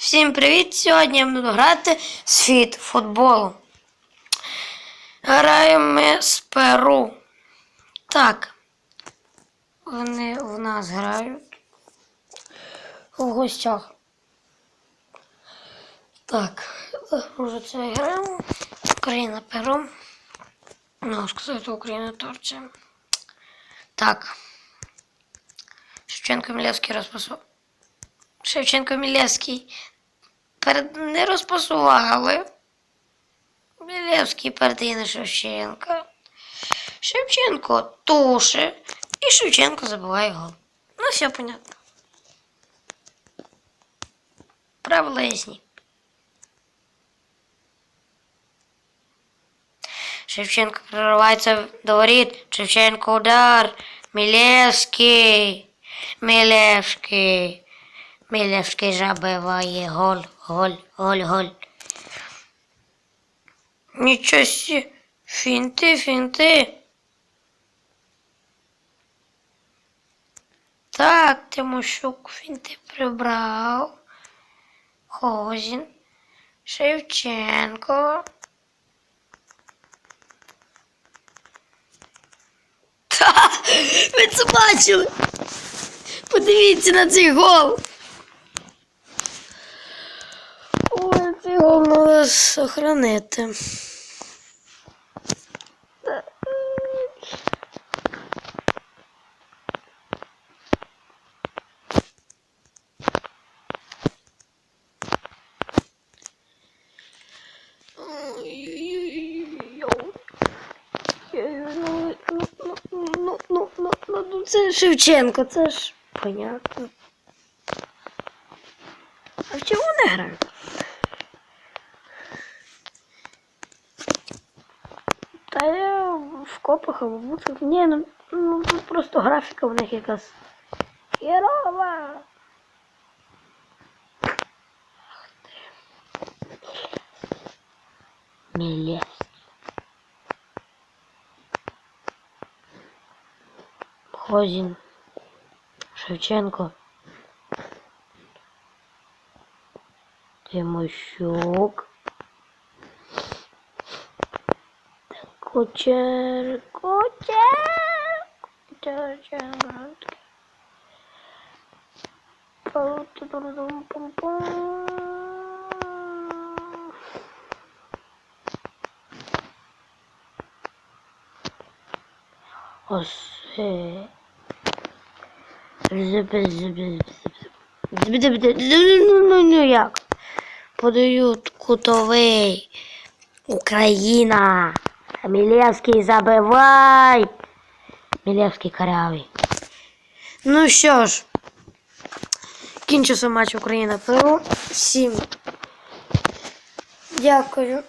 Всім привіт! Сьогодні я буду грати світ футболу. Граємо ми з Перу. Так. Вони в нас грають. В гостях. Так, загружу це граємо. Україна Перу. Ну, сказати, Україна Турція. Так. Шевченко Мілевський розписав. Шевченко Мілевський перед... не розпасували. Мілевський передає на Шевченка. Шевченко туше. І Шевченко забиває гол. Ну, все понятно. Правила ясні. Шевченко проривається до воріт. Шевченко удар. Мілевський. Мілевський. Мілевський забиває гол, гол, гол, гол. Нічого сі. Фінти, фінти. Так, Тимощук фінти прибрав. Хозін. Шевченко. Та, ви це бачили? Подивіться на цей гол. Гол сохранити. Це Шевченко, це ж понятно. А в чому не грають? Та я в копах або в бутах. Ні, ну, ну тут просто графіка в них якась херова. Ах ти. Мілес. Хозін. Шевченко. Тимощук. Кучер, кучер, кучер, кучер. Пу-ту-ту-ру-дум-пум-пум. Осе. Ну як? Подають кутовий. Україна. Мілевський забивай. Мілевський карявий. Ну що ж, кінчився матч Україна Перу. Всім дякую.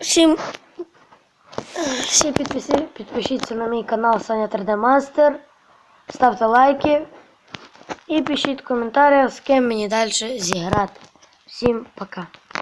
Всім, всі підписи, підпишіться на мій канал Саня 3D Master. Ставте лайки і пишіть коментарі, з ким мені далі зіграти. Всім пока.